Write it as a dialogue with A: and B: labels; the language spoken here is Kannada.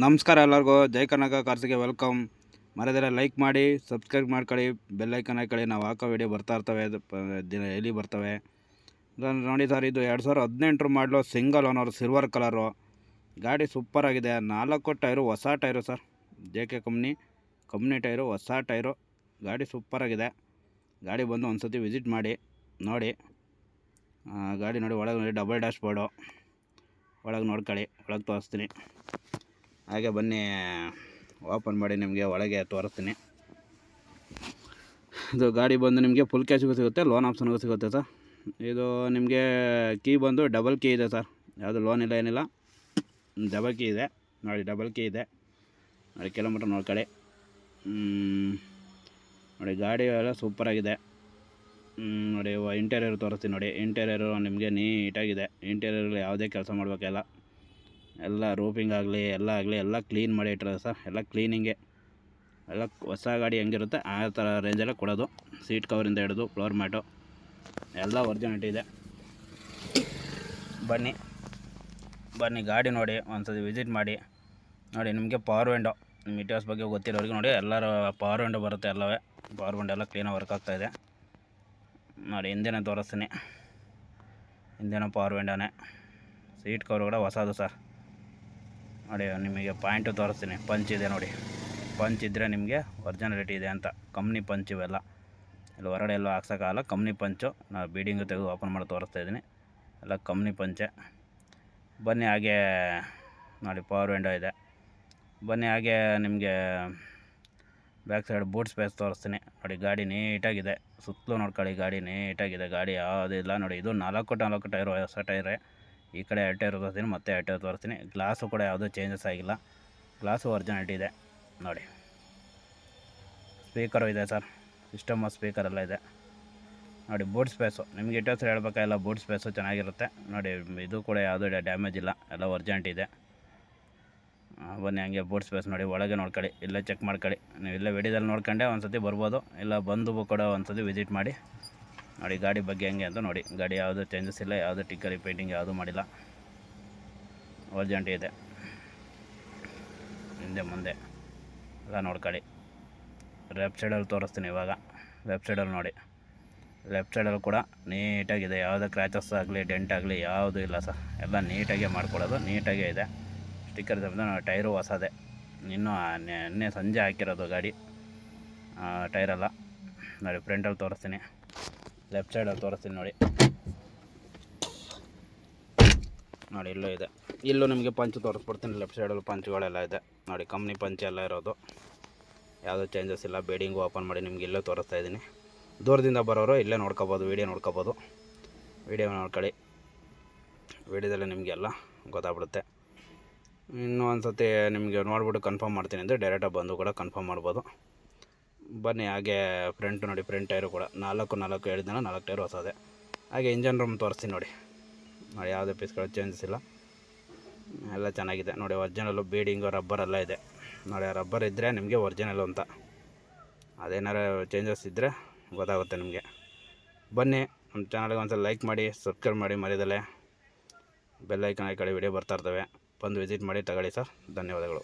A: ನಮಸ್ಕಾರ ಎಲ್ಲರಿಗೂ. ಜೈ ಕರ್ನಾಟಕ ಕಾರ್ಸಿಗೆ ವೆಲ್ಕಮ್. ಮರದೆಲ್ಲ ಲೈಕ್ ಮಾಡಿ, ಸಬ್ಸ್ಕ್ರೈಬ್ ಮಾಡ್ಕೊಳ್ಳಿ ಬೆಲ್ಲೈಕನ್ ಹಾಕೊಳ್ಳಿ. ನಾವು ಹಾಕೋ ವೀಡಿಯೋ ಬರ್ತಾ ಇರ್ತವೆ ದಿನ ಎಲ್ಲಿ ಬರ್ತವೆ. ನೋಡಿ ಸರ್, ಇದು ಎರಡು ಸಾವಿರ ಹದಿನೆಂಟರ ಮಾಡಲು ಸಿಂಗಲ್ ಓನರ್, ಸಿಲ್ವರ್ ಕಲರು. ಗಾಡಿ ಸೂಪರಾಗಿದೆ ನಾಲ್ಕು ಟೈರು, ಹೊಸ tyre sir. J K company company tyre, ಹೊಸ ಟೈರು. ಗಾಡಿ ಸೂಪರಾಗಿದೆ ಗಾಡಿ ಬಂದು ಒಂದು ಸತಿ ವಿಸಿಟ್ ಮಾಡಿ, ನೋಡಿ. ಗಾಡಿ ನೋಡಿ, ಒಳಗೆ ನೋಡಿ, ಡಬಲ್ ಡ್ಯಾಶ್ ಬೋರ್ಡು ಒಳಗೆ ನೋಡ್ಕೊಳ್ಳಿ, ಒಳಗೆ ತೋರಿಸ್ತೀನಿ. ಹಾಗೆ ಬನ್ನಿ, ಓಪನ್ ಮಾಡಿ ನಿಮಗೆ ಒಳಗೆ ತೋರಿಸ್ತೀನಿ. ಇದು ಗಾಡಿ ಬಂದು ನಿಮಗೆ ಫುಲ್ ಕ್ಯಾಶಿಗೂ ಸಿಗುತ್ತೆ ಲೋನ್ ಆಪ್ಷನ್ಗೂ ಸಿಗುತ್ತೆ ಸರ್ ಇದು ನಿಮಗೆ ಕೀ ಬಂದು ಡಬಲ್ ಕೀ ಇದೆ ಸರ್ ಯಾವುದು ಲೋನ್ ಇಲ್ಲ, ಏನಿಲ್ಲ. ಡಬಲ್ ಕೀ ಇದೆ. ನೋಡಿ ಡಬಲ್ ಕೀ ಇದೆ. ನೋಡಿ ಕಿಲೋಮೀಟ್ರ್ ನೋಡ್ಕೊಳ್ಳಿ. ನೋಡಿ, ಗಾಡಿ ಎಲ್ಲ ಸೂಪರಾಗಿದೆ ನೋಡಿ ಇಂಟೀರಿಯರ್ ತೋರಿಸ್ತೀನಿ ನೋಡಿ. ಇಂಟೀರಿಯರು ನಿಮಗೆ ನೀಟಾಗಿದೆ ಇಂಟೀರಿಯರ್ ಯಾವುದೇ ಕೆಲಸ ಮಾಡಬೇಕಿಲ್ಲ. ಎಲ್ಲ ರೂಪಿಂಗ್ ಆಗಲಿ, ಎಲ್ಲ ಆಗಲಿ, ಎಲ್ಲ ಕ್ಲೀನ್ ಮಾಡಿ ಇಟ್ಟಿರೋದು ಸರ್. ಎಲ್ಲ ಕ್ಲೀನಿಂಗೆ ಎಲ್ಲ ಹೊಸ ಗಾಡಿ ಹೆಂಗಿರುತ್ತೆ, ಆ ಥರ ರೇಂಜೆಲ್ಲ ಕೊಡೋದು. ಸೀಟ್ ಕವರಿಂದ ಹಿಡಿದು ಫ್ಲೋರ್ ಮ್ಯಾಟು ಎಲ್ಲ ಒರಿಜಿನಿಟಿ ಇದೆ. ಬನ್ನಿ. ಬನ್ನಿ, ಗಾಡಿ ನೋಡಿ, ಒಂದ್ಸತಿ ವಿಸಿಟ್ ಮಾಡಿ. ನೋಡಿ, ನಿಮಗೆ ಪವರ್ ವಿಂಡೋ ಇಟಿಹಾಸ ಬಗ್ಗೆ ಗೊತ್ತಿರೋರಿಗೆ ನೋಡಿ, ಎಲ್ಲರೂ ಪವರ್ ವಿಂಡೋ ಬರುತ್ತೆ ಎಲ್ಲವೇ. ಪವರ್ ವಿಂಡೋ ಎಲ್ಲ ಕ್ಲೀನಾಗಿ ವರ್ಕ್ ಆಗ್ತಾಯಿದೆ ನೋಡಿ, ಹಿಂದೆನೇ ತೋರಿಸ್ತೀನಿ. ಹಿಂದೆನೂ ಪವರ್ ವಿಂಡೋನೇ ಸೀಟ್ ಕವರ್ ಕೂಡ ಹೊಸದು ಸರ್. ನೋಡಿ, ನಿಮಗೆ ಪಾಯಿಂಟು ತೋರಿಸ್ತೀನಿ. ಪಂಚ್ ಇದೆ ನೋಡಿ. ಪಂಚ್ ಇದ್ದರೆ ನಿಮಗೆ ಒರ್ಜಿನಾಲಿಟಿ ಇದೆ ಅಂತ. ಕಂಪ್ನಿ ಪಂಚ್ ಇವೆಲ್ಲ. ಇಲ್ಲಿ ಹೊರಗಡೆ ಎಲ್ಲೂ ಹಾಕ್ಸೋಕ್ಕಾಗಲ್ಲ. ಕಂಪ್ನಿ ಪಂಚು. ನಾವು ಬೀಡಿಂಗು ತೆಗೆದು ಓಪನ್ ಮಾಡಿ ತೋರಿಸ್ತಾ ಇದ್ದೀನಿ. ಎಲ್ಲ ಕಂಪ್ನಿ ಪಂಚೆ. ಬನ್ನಿ ಹಾಗೆ ನೋಡಿ ಪವರ್ ವಿಂಡೋ ಇದೆ. ಬನ್ನಿ ಹಾಗೆ ನಿಮಗೆ ಬ್ಯಾಕ್ ಸೈಡ್ ಬೂಟ್ ಸ್ಪೇಸ್ ತೋರಿಸ್ತೀನಿ. ನೋಡಿ, ಗಾಡಿ ನೀಟಾಗಿದೆ. ಸುತ್ತಲೂ ನೋಡ್ಕೊಳ್ಳಿ, ಗಾಡಿ ನೀಟಾಗಿದೆ. ಗಾಡಿ ಯಾವುದಿಲ್ಲ ನೋಡಿ. ಇದು ನಾಲ್ಕು ನಾಲ್ಕು ಟೈರ್ ಹೊಸ ಟೈರೇ. ಈ ಕಡೆ ಎರಡು ಟೈರ್ ತೋರಿಸ್ತೀನಿ, ಮತ್ತೆ ಎರಡು ಟೈರ್ ತೋರಿಸ್ತೀನಿ. ಗ್ಲಾಸು ಕೂಡ ಯಾವುದೂ ಚೇಂಜಸ್ ಆಗಿಲ್ಲ. ಗ್ಲಾಸು ಒರಿಜಿನಾಲಿಟಿ ಇದೆ. ನೋಡಿ. ಸ್ಪೀಕರು ಇದೆ ಸರ್. ಸಿಸ್ಟಮ್ ಸ್ಪೀಕರ್ ಎಲ್ಲ ಇದೆ. ನೋಡಿ ಬೂಟ್ ಸ್ಪೇಸು ನಿಮಗೆ ಹೆಸರು ಹೇಳ್ಬೇಕಾಗಿಲ್ಲ ಬೂಟ್ ಸ್ಪೇಸು ಚೆನ್ನಾಗಿರುತ್ತೆ. ನೋಡಿ, ಇದು ಕೂಡ ಯಾವುದೂ ಡ್ಯಾಮೇಜ್ ಇಲ್ಲ. ಎಲ್ಲ ಒರ್ಜೆಂಟ್ ಇದೆ. ಬನ್ನಿ ಹಂಗೆ ಬೂಟ್ ಸ್ಪೇಸ್ ನೋಡಿ, ಒಳಗೆ ನೋಡ್ಕೊಳ್ಳಿ. ಇಲ್ಲೇ ಚೆಕ್ ಮಾಡ್ಕೊಳ್ಳಿ. ನೀವು ಇಲ್ಲೇ ವಿಡಿಯೋದಲ್ಲಿ ನೋಡ್ಕೊಂಡೆ ಒಂದು ಸತಿ ಬರ್ಬೋದು. ಇಲ್ಲ ಬಂದು ಕೂಡ ಒಂದು ಸತಿ ವಿಸಿಟ್ ಮಾಡಿ. ನೋಡಿ, ಗಾಡಿ ಬಗ್ಗೆ ಹೆಂಗೆ ಅಂತ ನೋಡಿ. ಗಾಡಿ ಯಾವುದೂ ಚೇಂಜಸ್ ಇಲ್ಲ, ಯಾವುದೂ ಟಿಕ್ಕರಿ ಪೇಂಟಿಂಗ್ ಯಾವುದೂ ಮಾಡಿಲ್ಲ. ಒರ್ಜೆಂಟಿ ಇದೆ. ಹಿಂದೆ ಮುಂದೆ ಎಲ್ಲ ನೋಡ್ಕೊಳ್ಳಿ. ಲೆಫ್ಟ್ ಸೈಡಲ್ಲಿ ತೋರಿಸ್ತೀನಿ ಇವಾಗ. ಲೆಫ್ಟ್ ಸೈಡಲ್ಲಿ ನೋಡಿ. ಲೆಫ್ಟ್ ಸೈಡಲ್ಲಿ ಕೂಡ ನೀಟಾಗಿದೆ. ಯಾವುದೇ ಕ್ರ್ಯಾಚಸ್ ಆಗಲಿ ಡೆಂಟ್ ಆಗಲಿ, ಯಾವುದೂ ಇಲ್ಲ ಸರ್. ಎಲ್ಲ ನೀಟಾಗೆ ಮಾಡ್ಕೊಳ್ಳೋದು. ನೀಟಾಗೇ ಇದೆ. ಸ್ಟಿಕ್ಕರ್ ತೆಗೆದು ಟೈರು ಹೊಸದೇ. ಇನ್ನೂ ನಿನ್ನೆ ಸಂಜೆ ಹಾಕಿರೋದು ಗಾಡಿ. ಟೈರೆಲ್ಲ ನೋಡಿ ಫ್ರಂಟಲ್ಲಿ ತೋರಿಸ್ತೀನಿ. ಲೆಫ್ಟ್ ಸೈಡಲ್ಲಿ ತೋರಿಸ್ತೀನಿ ನೋಡಿ. ನೋಡಿ, ಇಲ್ಲೂ ಇದೆ. ಇಲ್ಲೂ ನಿಮಗೆ ಪಂಚ್ ತೋರಿಸ್ಬಿಡ್ತೀನಿ. ಲೆಫ್ಟ್ ಸೈಡಲ್ಲಿ ಪಂಚ್ಗಳೆಲ್ಲ ಇದೆ. ನೋಡಿ ಕಂಪ್ನಿ ಪಂಚ್ ಎಲ್ಲ ಇರೋದು. ಯಾವುದೋ ಚೇಂಜಸ್ ಇಲ್ಲ. ಬೇಡಿಂಗು ಓಪನ್ ಮಾಡಿ ನಿಮ್ಗೆ ಇಲ್ಲೇ ತೋರಿಸ್ತಾ ಇದ್ದೀನಿ. ದೂರದಿಂದ ಬರೋರು ಇಲ್ಲೇ ನೋಡ್ಕೋಬೋದು ವೀಡಿಯೋ ನೋಡ್ಕೋಬೋದು. ವೀಡಿಯೋ ನೋಡ್ಕೊಳ್ಳಿ. ವೀಡಿಯೋದಲ್ಲಿ ನಿಮಗೆಲ್ಲ ಗೊತ್ತಾಗ್ಬಿಡುತ್ತೆ. ಇನ್ನೂ ಒಂದು ಸತಿ ನಿಮಗೆ ನೋಡ್ಬಿಟ್ಟು ಕನ್ಫರ್ಮ್ ಮಾಡ್ತೀನಿ ಅಂದರೆ ಡೈರೆಕ್ಟಾಗಿ ಬಂದು ಕೂಡ ಕನ್ಫರ್ಮ್ ಮಾಡ್ಬೋದು. ಬನ್ನಿ, ಹಾಗೆ ಫ್ರಂಟ್ ನೋಡಿ ಫ್ರಂಟ್ ಟೈರು ಕೂಡ. ನಾಲ್ಕು ನಾಲ್ಕು ಹೇಳಿದ್ದಾನೆ ನಾಲ್ಕು ಟೈರು ಹೊಸದೇ. ಹಾಗೆ ಇಂಜನ್ ರೂಮ್ ತೋರಿಸ್ತೀನಿ ನೋಡಿ. ನೋಡಿ, ಯಾವುದೇ ಪೀಸ್ಗಳು ಚೇಂಜಸ್ ಇಲ್ಲ. ಎಲ್ಲ ಚೆನ್ನಾಗಿದೆ. ನೋಡಿ ಒರ್ಜಿನಲ್ಲು ಬೀಡಿಂಗು ರಬ್ಬರ್ ಎಲ್ಲ ಇದೆ. ನೋಡಿ ರಬ್ಬರ್ ಇದ್ದರೆ ನಿಮಗೆ ಒರ್ಜಿನಲ್ಲು ಅಂತ. ಅದೇನಾರು ಚೇಂಜಸ್ ಇದ್ದರೆ ಗೊತ್ತಾಗುತ್ತೆ ನಿಮಗೆ. ಬನ್ನಿ, ನಮ್ಮ ಚಾನಲ್ಗೆ ಒಂದ್ಸಲ ಲೈಕ್ ಮಾಡಿ ಸಬ್ಸ್ಕ್ರೈಬ್ ಮಾಡಿ, ಮರಿದಲ್ಲೇ. ಬೆಲ್ಲೈಕನ್ ಹಾಕೊಳ್ಳಿ ಹಾಕಿ ವಿಡಿಯೋ ಬರ್ತಾ ಇರ್ತವೆ. ಬಂದು ವಿಸಿಟ್ ಮಾಡಿ, ತಗೊಳ್ಳಿ ಸರ್. ಧನ್ಯವಾದಗಳು.